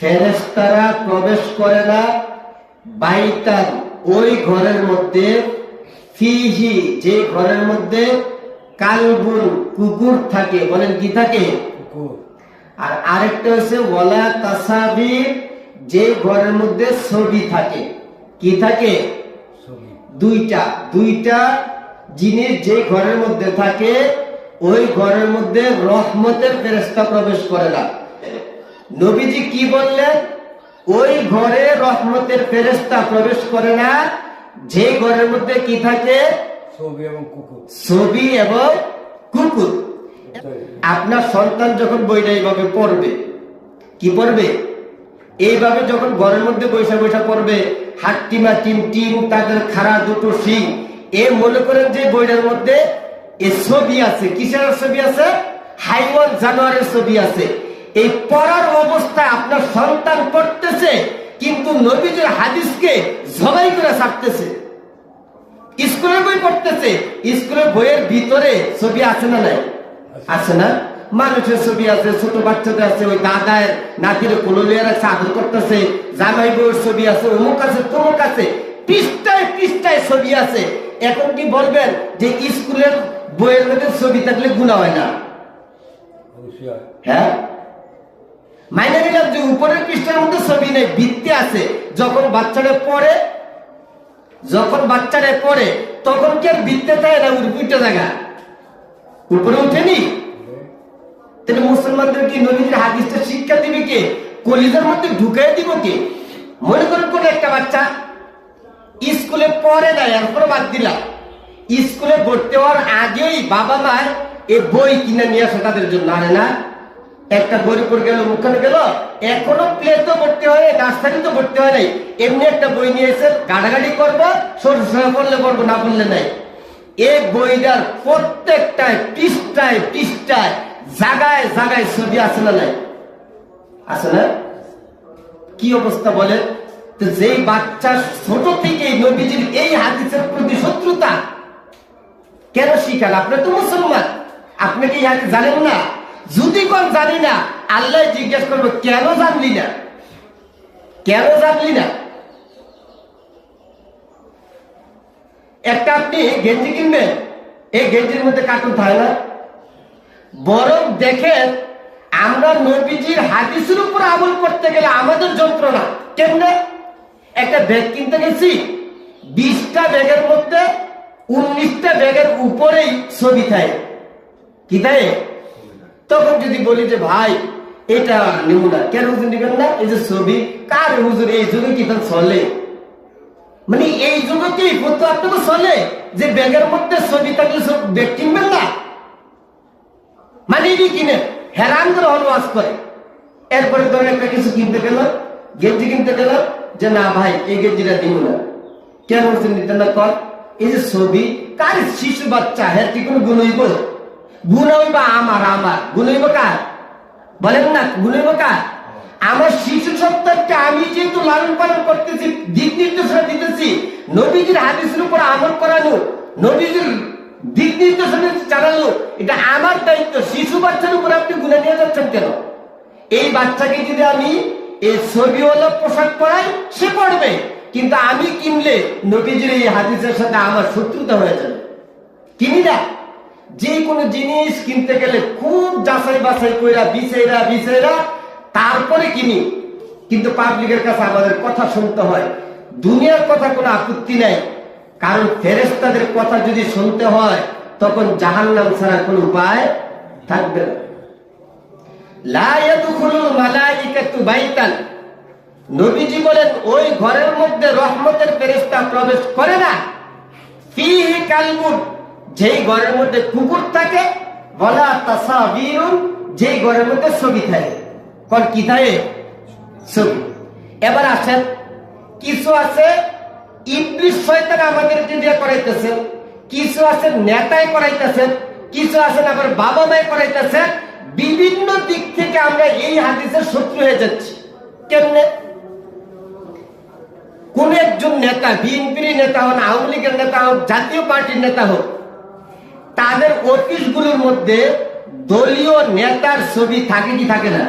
ফেরেশতারা প্রবেশ করে না বাইতান ওই ঘরের মধ্যে ফিহি যে ঘরের মধ্যে কালবুন কুকুর থাকে বলেন কি থাকে? কুকুর। আর আরেকটা হচ্ছে ওয়ালা তাসাবির যে ঘরের মধ্যে ছবি থাকে। কি থাকে? দুইটা। দুইটা জিনিস যে ঘরের মধ্যে থাকে ওই ঘরের মধ্যে রহমতের ফেরেস্তা প্রবেশ করে না। নবীজি কি বললেন? ওই ঘরে রহমতের ফেরেস্তা প্রবেশ করে না যে ঘরের মধ্যে কি থাকে? ছবি এবং কুকুর। ছবি এবং কুকুর। আপনার সন্তান যখন বইটা এইভাবে পড়বে কি পড়বে? এইভাবে যখন ঘরের মধ্যে বৈশা বৈশা পড়বে হাট্টিমা টিম টিম তাদের খাড়া দুটো সিং এ মনে করেন যে বইটার মধ্যে এ ছবি আছে, কিসের ছবি আছে? হাইওয়ান জানোয়ারের ছবি আছে। এই পড়ার অবস্থায় আপনার সন্তান পড়তেছে, কিন্তু নবীজির হাদিসকে জবাই করে ছাড়তেছে। স্কুলের বই পড়তেছে, স্কুলের বইয়ের ভিতরে ছবি আছে না নাই? আছে না? মানুষের ছবি আছে, ছোট বাচ্চাদের আছে, ওই দাদার নাতির কোললিয়ার আছে আদর করতেছে, জামাই বউয়ের ছবি আছে, অমুক আছে, তমুক আছে, পৃষ্ঠায় পৃষ্ঠায় ছবি আছে। এখন কি বলবেন যে স্কুলের বইয়ের মধ্যে ছবি থাকলে গুণা হয় না। হ্যাঁ? মাইনে নিলাম যে উপরের পৃষ্ঠার মধ্যে ছবি নেই ভিত্তি আছে। যখন বাচ্চারা পড়ে যখন বাচ্চারা পড়ে তখন কি আর ভিত্তে থাকে না? উঠে জায়গা। উপরে উঠেনি তাহলে মুসলমানদের কি নবীজির হাদিসটা শিক্ষা দিবে কে? কলিজার মধ্যে ঢুকাই দিব কে? মনে করেন কোন একটা বাচ্চা স্কুলে পড়ে না এরপর বাদ দিলাম। স্কুলে ভর্তি হওয়ার আগেই বাবা মা এ বই কিনে নিয়ে আসে তাদের জন্য আরে না? একটা গরিপুর গেল মুখানে গেল, এখনও প্লেতে ভর্তি হয় নার্সারি তো ভর্তি হয় নাই। এমনি একটা বই নিয়ে এসে গাড়াগাড়ি করব, সরু সরু পড়লে পড়ব না পড়লে নাই। এই বইটার প্রত্যেকটায় পৃষ্ঠায় পৃষ্ঠায় জাগায় জাগায় ছবি আছে না নাই? আছে না? কি অবস্থা বলে তো যেই বাচ্চা ছোট থেকে নবীজির এই হাদিসের প্রতি শত্রুতা কেন শিখান? আপনি তো মুসলমান। আপনি কি জানেন না? যদি কোন জানি না, আল্লাহ জিজ্ঞেস করব, কেন জানলি না? কেন জানলি না? একটা আপনি গেঞ্জি কিনবেন, এই গেঞ্জির মধ্যে কার্টুন থাকে না? বরং দেখেন, আমরা নবীজির হাদিসের উপর আমল করতে গেলে আমাদের যন্ত্রণা। কেমনে? একটা ব্যাগ কিনতে গেছি, বিশটা ব্যাগের মধ্যে উনিশটা ব্যাগের উপরেই ছবি থাকে। কি থাকে? তখন যদি বলি যে, ভাই, এটা নেব না কেন হুজুর নেবেন না? এই যে ছবি, কার হুজুর? এই যুগে কি চলে? মানে এই যুগে কি করতে আপনাকে চলে? যে ব্যাগের মধ্যে ছবি থাকলে সব ব্যাগ কিনবেন না? মানে কিনে হেরান করে হলওয়াজ করে। এরপরে ধরেন একটা কিছু কিনতে গেল, গেঞ্জি কিনতে গেল, যে, না ভাই, এই গেঞ্জিটা দিব না। কেন বলছেন নিতে না? কর। এই যে ছবি, কার শিশু বাচ্চা? হ্যাঁ কি কোনো গুণ হইব? গুণ হইব আমার আমার। গুণ কার? বলেন না, গুণ হইব কার? আমার শিশু সত্তাকে আমি যেহেতু লালন পালন করতেছি, দিক নির্দেশনা দিতেছি, নবীজির হাদিসের উপর আমল করানো, নবীজির দিক নির্দেশনা চালানো এটা আমার দায়িত্ব। শিশু বাচ্চার উপর আপনি গুনে নিয়ে যাচ্ছেন কেন? এই বাচ্চাকে যদি আমি, এই ছবিওয়ালা পোশাক পরাই, সে পড়বে। কিন্তু আমি কিনলে নবীজির এই হাদিসের সাথে আমার শত্রুতা হয়ে যাবে। কিনি না। যে কোনো জিনিস কিনতে গেলে খুব যাচাই বাছাই কইরা বিছাইরা বিছাইরা তারপরে কিনি। কিন্তু পাবলিকের কাছে আমাদের কথা শুনতে হয়। দুনিয়ার কথা কোনো আপত্তি নাই। কারণ ফেরেস্তাদের কথা যদি শুনতে হয়, তখন জাহান্নাম ছাড়া কোনো উপায় থাকবে না। লা ইয়াদখুলুল মালাইকাতু বাইতান। নবীজি বলেন, ওই ঘরের মধ্যে রহমতের ফেরেশতা প্রবেশ করে না। ফিহি কালবুন, যেই ঘরের মধ্যে কুকুর থাকে বলা তাসাবিরুন যেই ঘরের মধ্যে ছবি থাকে। কোন কি থাকে? ছবি। এবার আসেন, কিছু আছে ইবলিস শয়তান আমাদেরকে দিয়ে করাইতেছেন, কিছু আছে নেতায় করাইতেছেন, কিছু আছেন আবার বাবা মায় করাইতেছেন। বিভিন্ন দিক থেকে আমরা এই হাদিসের শত্রু হয়ে যাচ্ছি। কেমনে? কোন একজন নেতা, বিএনপির নেতা হন আওয়ামী লীগের নেতা হোক, জাতীয় পার্টির নেতা হোক, তাদের অফিসগুলোর মধ্যে দলীয় নেতার ছবি থাকে কি থাকে না?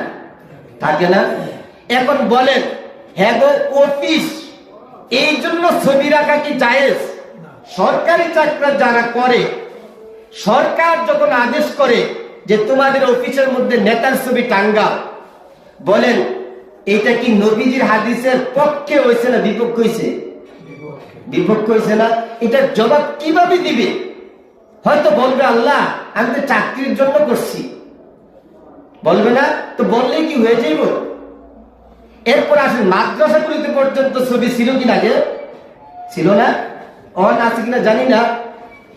থাকে না? এখন বলেন হ্যাঁ অফিস এই জন্য ছবি রাখা কি জায়েজ? সরকারি চাকরি যারা করে, সরকার যখন আদেশ করে যে তোমাদের অফিসের মধ্যে নেতার ছবি টাঙ্গা বলেন এটা কি নবীজির হাদিসের পক্ষে হয়েছে না বিপক্ষ হয়েছে বিপক্ষ হয়েছে না। এটার জবাব কীভাবে দিবে? হয়তো বলবে, আল্লাহ, আমি তো চাকরির জন্য করছি। বলবে না? তো বললে কি হয়ে যাইব? এরপর আসেন, মাদ্রাসাগুলিতে পর্যন্ত ছবি ছিল কিনা আগে ছিল না? অন আছে কিনা জানি না।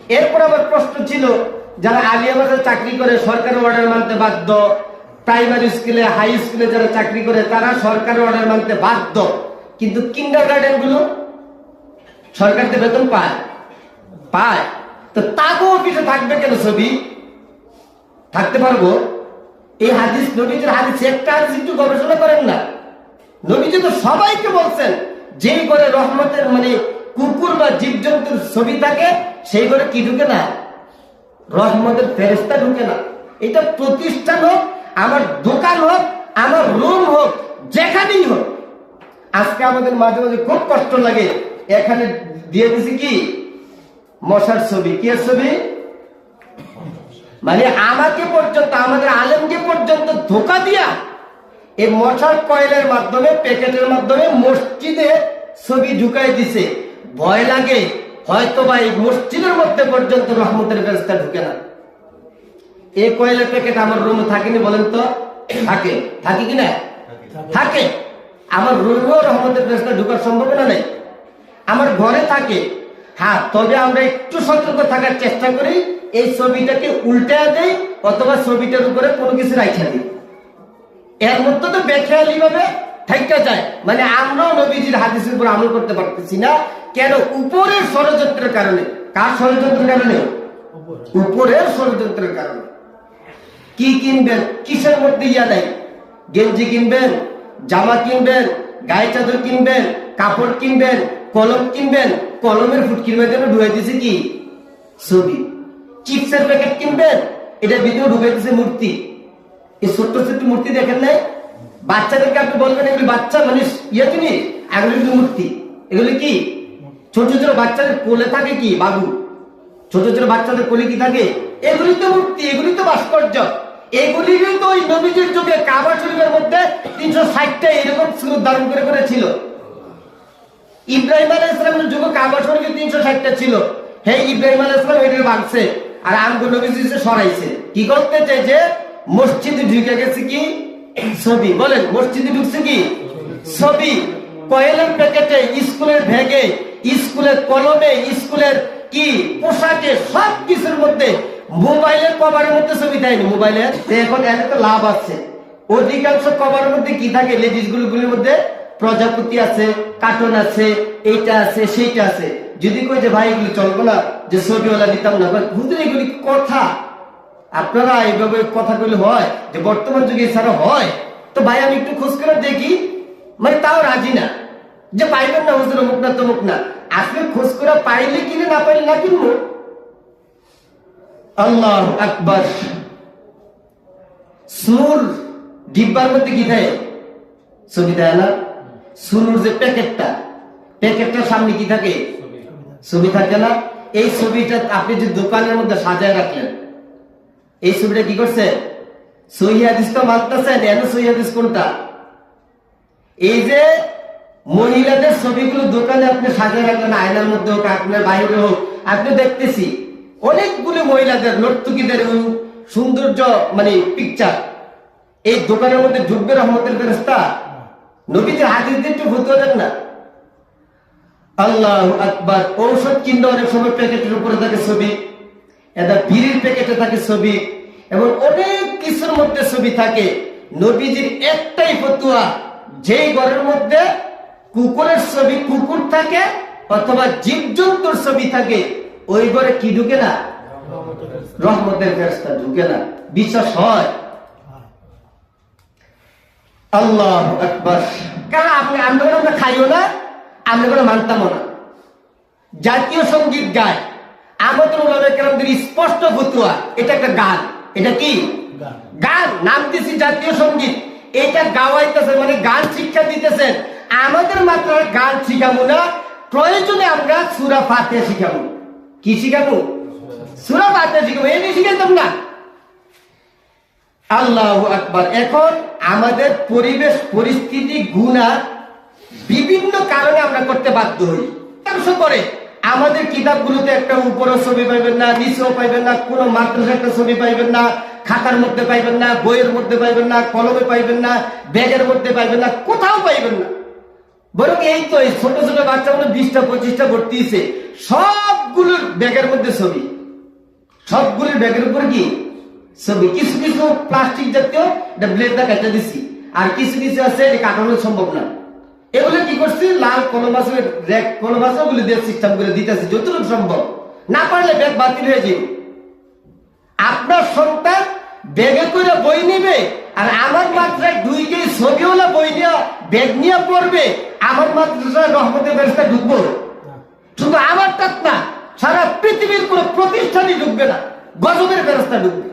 এরপর আমার প্রশ্ন ছিল, যারা আলিয়া চাকরি করে, সরকারের অর্ডার মানতে বাধ্য প্রাইমারি স্কুলে, হাই স্কুলে যারা চাকরি করে, তারা সরকারের অর্ডার মানতে বাধ্য। কিন্তু কিন্ডার গার্ডেনগুলো সরকার থেকে বেতন পায়। পায়। তো তাকেও অফিসে থাকবে কেন ছবি? থাকতে পারব। এই হাদিস, নবীজির হাদিস, একটা হাদিস একটু গবেষণা করেন না। নবীজি তো সবাইকে বলছেন, যেই ঘরে রহমতের মানে কুকুর বা জীবজন্তুর ছবি থাকে, সেই ঘরে কি ঢুকে না? রহমতের ফেরেস্তা ঢুকে না। এটা প্রতিষ্ঠান হোক আমার দোকান হোক, আমার রুম হোক, যেখানেই হোক। আজকে আমাদের মাঝে মাঝে খুব কষ্ট লাগে। এখানে দিয়ে দিছি কি? মশার ছবি। কি ছবি? মানে আমাকে পর্যন্ত, আমাদের আলেমকে পর্যন্ত ধোকা দিয়া এই মশার কয়েলের মাধ্যমে, প্যাকেটের মাধ্যমে মসজিদে ছবি ঢুকাই দিছে। ভয় লাগে। হয়তো বা এই মসজিদের মধ্যে পর্যন্ত রহমতের ব্যবস্থা ঢুকে না। এই কয়েলের প্যাকেট আমার রুমে থাকেনি বলেন তো? থাকে। থাকে কি না? থাকে। আমার রুমেও রহমতের ব্যবস্থা ঢুকার সম্ভাবনা নেই। আমার ঘরে থাকে। হ্যাঁ তবে আমরা একটু সতর্ক থাকার চেষ্টা করি, এই ছবিটাকে উল্টে দেই অথবা ছবিটার উপরে কোনো কিছু রাখা দিই। এর মধ্যে তো বেখেয়ালি ভাবে থাইকা যায়। মানে আমরাও নবীজির হাদিসের উপর আমল করতে পারতেছি না। কেন? উপরের ষড়যন্ত্রের কারণে। কার ষড়যন্ত্রের কারণে? উপরের ষড়যন্ত্রের কারণে। কি কিনবেন? কিসের মধ্যে ইয়া দেয়? গেঞ্জি কিনবেন, জামা কিনবেন, গায়ে চাদর কিনবেন, কাপড় কিনবেন, কলম কিনবেন, কলমের ফুট কিনবেন জন্য ঢুকাই দিছে কি? ছবি। চিপসের প্যাকেট কিনবেন এটা ভিতরে ঢুকাই দিছে মূর্তি। এই ছোট্ট ছোট্ট মূর্তি দেখেন নাই? বাচ্চাদেরকে আপনি বলবেন, এগুলি বাচ্চা মানে ইয়ে তুমি? এগুলি কিন্তু মূর্তি। এগুলি কি? ছোট ছোট বাচ্চাদের কোলে থাকে কি? বাবু। ছোট ছোট বাচ্চাদের কোলে কি থাকে? এগুলি তো মূর্তি, এগুলি তো ভাস্কর্য। এগুলি তো ওই নবীজির যুগে কাবা শরীফের মধ্যে তিনশো ষাটটা এরকম সুরত ধারণ করে করেছিল। ইব্রাহিম আলাহ ইসলামের যুগে কাবা তিনশো ষাটটা ছিল। হে ইব্রাহিম আলাহ ইসলাম এটা ভাঙছে আর সরাইছে, কি করতে মসজিদে ঢুকে গেছে কি? ছবি। বলেন, মসজিদে ঢুকছে কি? ছবি। কয়েলের প্যাকেটে, স্কুলের ব্যাগে, স্কুলের কলমে, স্কুলের কি? পোশাকে সব কিছুর মধ্যে মোবাইলের কভারের মধ্যে ছবি দেয়নি মোবাইলের এখন এত তো লাভ আছে। অধিকাংশ কভারের মধ্যে কি থাকে? লেডিস গুলির মধ্যে প্রজাপতি আছে কার্টুন আছে, এইটা আছে, সেইটা আছে। যদি কই যে, ভাই, এগুলি চলবো না, যে ছবিওয়ালা নিতাম না। হুজুর, এগুলি কথা? আপনারা এইভাবে কথা বলে হয়, যে বর্তমান যুগে এছাড়া হয়। তো ভাই, আমি একটু খোঁজ করে দেখি। মানে তাও রাজি না। যে পাইবেন না হুজুর, অমুক না তমুক না। আসলে খোঁজ করে পাইলে কিনে, না পাইলে না কিনবো। আল্লাহ সুর ডিব্বার মধ্যে কি দেয়? না? সুনুর যে প্যাকেটটা সামনে কি থাকে? ছবি থাকে না। এই ছবিটা আপনি যে দোকানের মধ্যে সাজায় রাখলেন, এই ছবিটা কি করছে? সহিদিস তো মানতেছেন সহিদিস কোনটা? এই যে মহিলাদের ছবিগুলো দোকানে আপনি সাজিয়ে রাখলেন, আয়নার মধ্যে হোক আপনার বাইরে হোক, আপনি দেখতেছি অনেকগুলো মহিলাদের, নর্তকীদের সৌন্দর্য মানে পিকচার এই দোকানের মধ্যে ঢুকবে রহমতের ফেরস্তা নবীজির হাদিস দিয়ে একটু ভূত দেন না। আল্লাহ আকবার, ঔষধ কিনলে অনেক সময় প্যাকেটের উপরে থাকে ছবি। এটা বিড়ির প্যাকেটে থাকে ছবি। এবং অনেক কিছুর মধ্যে ছবি থাকে। নবীজির একটাই ফতুয়া, যেই ঘরের মধ্যে কুকুরের ছবি, কুকুর থাকে অথবা জীবজন্তুর ছবি থাকে। ওই ঘরে কি ঢুকে না? রহমতের ফেরস্তা ঢুকে না। বিশ্বাস হয়? আল্লাহ কারণ আপনি আমরা আমরা খাইও না? আমরা কোনো মানতামও না। জাতীয় সংগীত গায়। কেরামদের স্পষ্ট ফতুয়া। এটা একটা গান। এটা কি? গান। নাম দিছি জাতীয় সংগীত। এটা গাওয়াইতেছে মানে গান শিক্ষা দিতেছেন। আমাদের মাত্রার গান শিখাবো না। প্রয়োজনে আমরা সুরা ফাতে শিখাবো। কি শিখাবো? সুরা ফাতে শিখাবো। এটি শিখাইতাম না। আল্লাহ আকবার। এখন আমাদের পরিবেশ, পরিস্থিতি, গুণা বিভিন্ন কারণে আমরা করতে বাধ্য হই। করে আমাদের কিতাবগুলোতে একটা উপরও ছবি পাইবেন না, নিচেও পাইবেন না, কোনো মাদ্রাসা একটা ছবি পাইবেন না, খাতার মধ্যে পাইবেন না, বইয়ের মধ্যে পাইবেন না, কলমে পাইবেন না, ব্যাগের মধ্যে পাইবেন না, কোথাও পাইবেন না। বরং এই তো এই ছোট ছোট বাচ্চাগুলো বিশটা, পঁচিশটা ভর্তি হয়েছে সবগুলোর ব্যাগের মধ্যে ছবি। সবগুলোর ব্যাগের উপর কি? ছবি। কিছু কিছু প্লাস্টিক জাতীয়, এটা ব্লেড দা কেটে দিছি। আর কিছু কিছু আছে, এটা কাটানো সম্ভব না। এগুলো কি করছি? লাল কলম আছে রেক কলম আছে, ওগুলো দিয়ে সিস্টেম করে দিতেছি, যতটুকু সম্ভব। না পারলে ব্যাগ বাতিল হয়ে যাবে। আপনার সন্তান ব্যাগে করে বই নিবে আর আমার মাত্রায় দুই কেজি ছবিওয়ালা বই নিয়ে ব্যাগ নিয়ে পড়বে, আমার মাত্রায় রহমতের ব্যবস্থা ঢুকবো। শুধু আমার টাক না, সারা পৃথিবীর কোনো প্রতিষ্ঠানই ঢুকবে না, গজবের ব্যবস্থা ঢুকবে।